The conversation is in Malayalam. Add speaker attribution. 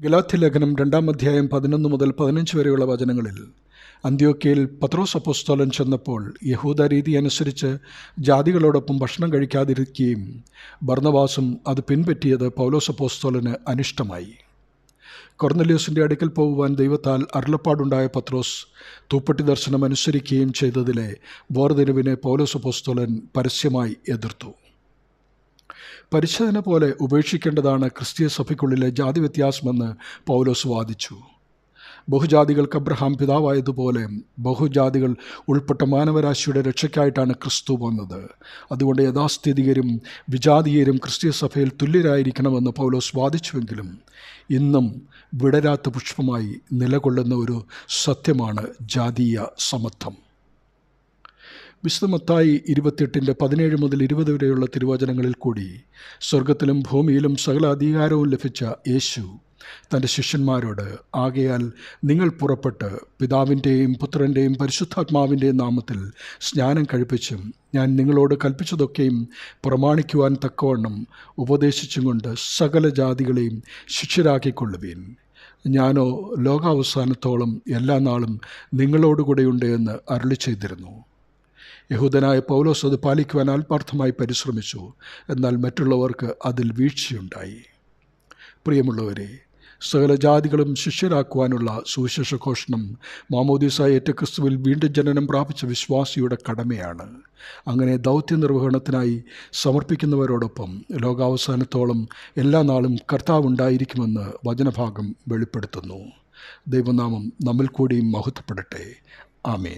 Speaker 1: ഗലാത്തി ലേഖനം രണ്ടാം അധ്യായം പതിനൊന്ന് മുതൽ പതിനഞ്ച് വരെയുള്ള വചനങ്ങളിൽ അന്ത്യോക്കയിൽ പത്രോസ് അപ്പോസ്തോലൻ ചെന്നപ്പോൾ യഹൂദ രീതി അനുസരിച്ച് ജാതികളോടൊപ്പം ഭക്ഷണം കഴിക്കാതിരിക്കുകയും ഭർണവാസും അത് പിൻപറ്റിയത് പൗലോസ് അപ്പോസ്തോലന് അനിഷ്ടമായി. കൊർന്നലിയോസിന്റെ അടുക്കൽ പോകുവാൻ ദൈവത്താൽ അരുളപ്പാടുണ്ടായ പത്രോസ് തൂപ്പട്ടി ദർശനം അനുസരിക്കുകയും ചെയ്തതിലെ ബോർദിനുവിനെ പൗലോസ് അപ്പോസ്തോലൻ പരസ്യമായി എതിർത്തു. പരിശോധന പോലെ ഉപേക്ഷിക്കേണ്ടതാണ് ക്രിസ്തീയ സഭയ്ക്കുള്ളിലെ ജാതി വ്യത്യാസമെന്ന് പൗലോസ് വാദിച്ചു. ബഹുജാതികൾക്ക് അബ്രഹാം പിതാവായതുപോലെ ബഹുജാതികൾ ഉൾപ്പെട്ട മാനവരാശിയുടെ രക്ഷയ്ക്കായിട്ടാണ് ക്രിസ്തു വന്നത്. അതുകൊണ്ട് യഥാസ്ഥിതികരും വിജാതീയരും ക്രിസ്തീയ സഭയിൽ തുല്യരായിരിക്കണമെന്ന് പൗലോസ് വാദിച്ചുവെങ്കിലും ഇന്നും വിടരാത്ത പുഷ്പമായി നിലകൊള്ളുന്ന ഒരു സത്യമാണ് ജാതീയ സമത്വം. വിശുദ്ധമത്തായി ഇരുപത്തിയെട്ടിന്റെ പതിനേഴ് മുതൽ ഇരുപത് വരെയുള്ള തിരുവചനങ്ങളിൽ കൂടി സ്വർഗത്തിലും ഭൂമിയിലും സകല അധികാരവും ലഭിച്ച യേശു തന്റെ ശിഷ്യന്മാരോട് ആകയാൽ നിങ്ങൾ പുറപ്പെട്ട് പിതാവിന്റെയും പുത്രന്റെയും പരിശുദ്ധാത്മാവിന്റെയും നാമത്തിൽ സ്നാനം കഴിപ്പിച്ചും ഞാൻ നിങ്ങളോട് കൽപ്പിച്ചതൊക്കെയും പ്രമാണിക്കുവാൻ തക്കവണ്ണം ഉപദേശിച്ചും കൊണ്ട് സകല ജാതികളെയും ശിഷ്യരാക്കിക്കൊള്ളുവീൻ. ഞാനോ ലോകാവസാനത്തോളം എല്ലാ നാളും നിങ്ങളോടുകൂടെയുണ്ട് എന്ന് അരുളി ചെയ്തിരുന്നു യഹൂദനായ പൗലോസ് അത് പാലിക്കുവാൻ ആത്മാർത്ഥമായി പരിശ്രമിച്ചു. എന്നാൽ മറ്റുള്ളവർക്ക് അതിൽ വീഴ്ചയുണ്ടായി. പ്രിയമുള്ളവരെ സകല ജാതികളും ശിഷ്യരാക്കുവാനുള്ള സുവിശേഷ ഘോഷണം ഏറ്റ ക്രിസ്തുവിൽ വീണ്ടും ജനനം പ്രാപിച്ച വിശ്വാസിയുടെ കടമയാണ്. അങ്ങനെ ദൗത്യ നിർവഹണത്തിനായി സമർപ്പിക്കുന്നവരോടൊപ്പം ലോകാവസാനത്തോളം എല്ലാ നാളും കർത്താവ് ഉണ്ടായിരിക്കുമെന്ന് വചനഭാഗം വെളിപ്പെടുത്തുന്നു. ദൈവനാമം നമ്മിൽ കൂടിയും മഹത്വപ്പെടട്ടെ. ആമേൻ.